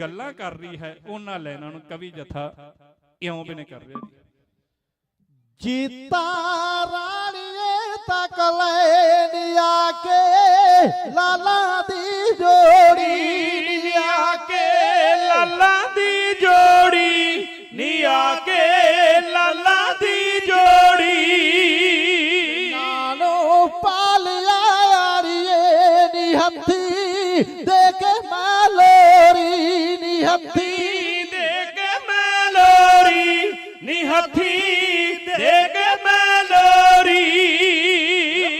ਗੱਲਾਂ ਕਰ ਰਹੀ ਹੈ ਉਹਨਾਂ ਲੈਣਾ ਨੂੰ ਕਵੀ ਜਥਾ ਇਉਂ ਬਿਨੇ ਕਰ ਰਿਹਾ। ਜੀ ਜੀਤਾ ਰਾਣੀਏ ਤੱਕ ਲੈਣ ਆ ਕੇ ਲਾਲਾ ਦੀ ਜੋੜੀ ਨੀ ਆ ਕੇ। ਲਾਲਾ ਦੀ ਜੋੜੀ ਨੀ ਆ ਕੇ ਲਾਲਾ ਦੀ ਜੋੜੀ। ਨਾਨੋ ਪਾਲਿਆ ਆੜੀਏ ਨੀ ਹੱਥੀ ਦੇ ਕੇ ਮੈਂ ਨੀ ਹੱਥੀ ਦੇ ਕੇ ਮੈਂ ਲੋਰੀ ਨੀ ਹੱਥੀ ਦੇ ਕੇ ਮੈਂ ਲੋਰੀ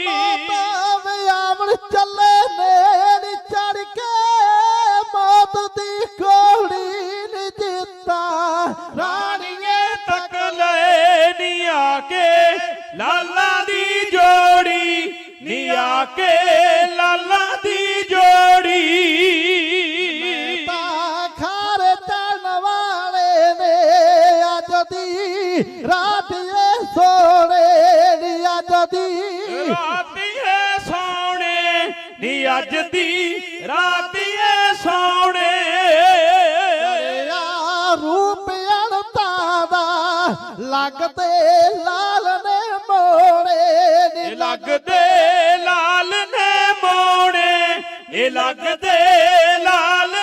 ਮੌਤ ਵਿਆਵਣ ਚੱਲੇ ਨੇੜ ਚੜ ਕੇ ਮੌਤ ਦੀ ਘੋੜੀ ਨੀ ਜਿੱਤਾ ਰਾਣੀਏ ਤੱਕ ਲੈ ਨੀ ਆ ਕੇ ਲਾਲਾ ਦੀ ਜੋੜੀ ਨੀ ਆ ਕੇ ਲਾਲਾ ਦੀ ਰਾਤੀ ਏ ਸੋਹਣੇ ਨੀ ਅੱਜ ਦੀ ਰਾਤੀ ਏ ਸੋਹਣੇ। ਤੇਰਾ ਰੂਪ ਅਣਤਾ ਦਾ ਲੱਗਦੇ ਲਾਲ ਨੇ ਮੋੜੇ ਨੀ ਲੱਗਦੇ ਲਾਲ ਨੇ ਮੋੜੇ ਇਹ ਲੱਗਦੇ ਲਾਲ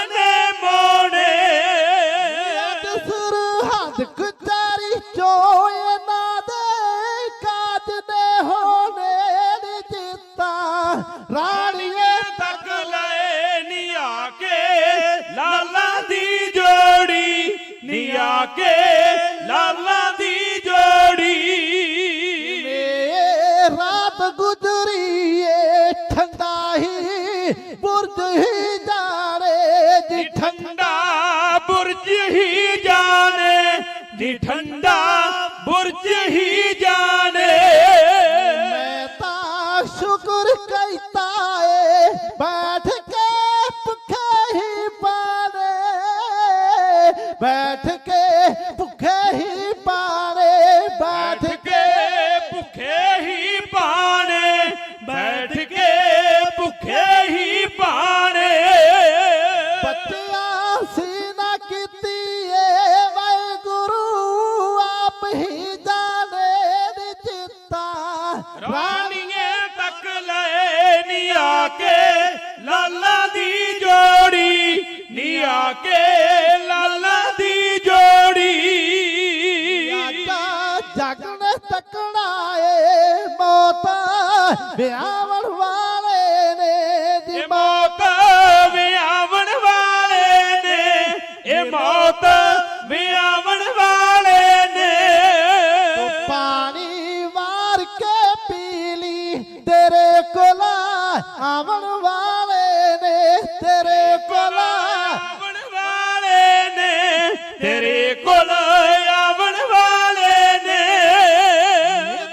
ਕੇ ਲਾਲਾ ਦੀ ਜੋੜੀ। ਵੇ ਰਾਤ ਗੁਜ਼ਰੀ ਏ ਠੰਡਾ ਹੀ ਬੁਰਜ ਹੀ ਜਾਣੇ ਜੀ ਠੰਡਾ ਬੁਰਜ ਹੀ ਜਾਣੇ ਜੀ ਠੰਡਾ ਬੁਰਜ ਹੀ ਜਾਣੇ। ਬੱਚਿਆਂ ਸੀ ਨਾ ਕੀਤੀ ਏ ਵਾਹਿਗੁਰੂ ਆਪ ਹੀ ਜਾਣੇ ਨੀ ਚਿੱਤਾ। ਰਾਣੀਏ ਤੱਕ ਲੈ ਨੀ ਆ ਕੇ ਲਾਲਾ ਦੀ ਜੋੜੀ ਨੀ ਆ ਕੇ ਲਾਲਾ ਦੀ ਜੋੜੀ। ਆਜਾ ਜਗਨ ਤੱਕਣਾ ਏ ਮੌਤ ਵਿਆਹਣ ਆਵਣ ਵਾਲੇ ਨੇ ਤੇਰੇ ਕੋਲ। ਆਵਣ ਵਾਲੇ ਨੇ ਤੇਰੇ ਕੋਲ ਆਵਣ ਵਾਲੇ ਨੇ।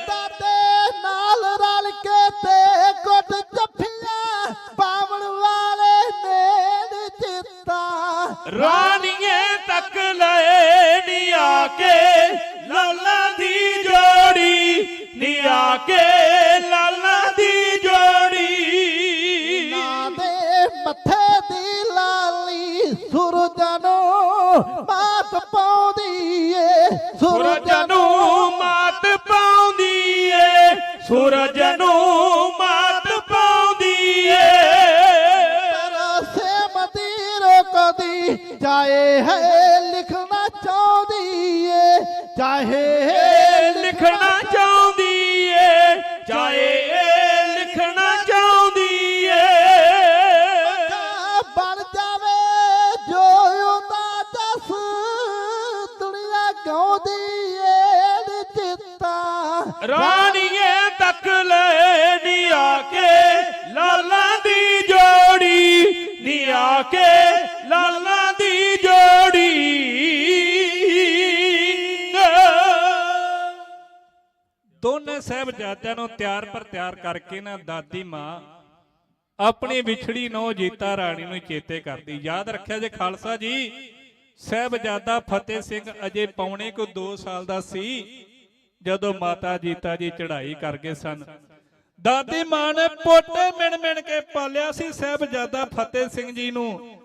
ਦਾਦੇ ਨਾਲ ਰਲ ਕੇ ਤੇ ਗੁੱਟ ਜੱਫੀਆਂ ਪਾਵਣ ਵਾਲੇ ਨੇ ਚਿੱਤਾ। ਰਾਣੀਏ ਤੱਕ ਲਏ ਨੀ ਆ ਕੇ ਲਾਲਾ ਦੀ ਜੋੜੀ ਨੀ ਆ ਕੇ। ਸੂਰਜ ਨੂੰ ਮਾਤ ਪਾਉਂਦੀ ਏ ਸੂਰਜ ਨੂੰ ਮਾਤ ਪਾਉਂਦੀ ਏ ਸੂਰਜ ਨੂੰ ਮਾਤ ਪਾਉਂਦੀ ਏ ਤਰਸੇ ਮਦੀਰੋ ਕਦੀ ਚਾਹੇ ਹੈ ਲਿਖਣਾ ਚਾਹੁੰਦੀ ਏ ਚਾਹੇ ਰਾਣੀਏ ਤੱਕ ਲੈ ਨੀ ਆ ਕੇ, ਲਾਲਾ ਦੀ ਜੋੜੀ ਨੀ ਆ ਕੇ, ਲਾਲਾ ਦੀ ਜੋੜੀ। ਦੋਨੇ ਸਾਹਿਬਜ਼ਾਦਿਆਂ ਨੂੰ ਤਿਆਰ ਪਰ ਤਿਆਰ ਕਰਕੇ ਨਾ ਦਾਦੀ ਮਾਂ ਆਪਣੀ ਵਿਛੜੀ ਨੋ ਜੀਤਾ ਰਾਣੀ ਨੂੰ ਚੇਤੇ ਕਰਦੀ। ਯਾਦ ਰੱਖਿਆ ਜੇ ਖਾਲਸਾ ਜੀ, ਸਾਹਿਬਜ਼ਾਦਾ ਫਤਿਹ ਸਿੰਘ ਅਜੇ ਪੌਣੇ ਕੋ 2 ਸਾਲ ਦਾ ਸੀ। ਜਦੋਂ ਮਾਤਾ ਜੀਤਾ ਜੀ ਚੜ੍ਹਾਈ ਕਰ ਗਏ ਸਨ। ਦਾਦੀ ਮਾਂ ਨੇ ਪੋਟੇ ਮਿਣ ਮਿਣ ਕੇ ਪਾਲਿਆ ਸੀ, ਸਾਹਿਬਜ਼ਾਦਾ ਫਤਿਹ ਸਿੰਘ ਜੀ ਨੂੰ।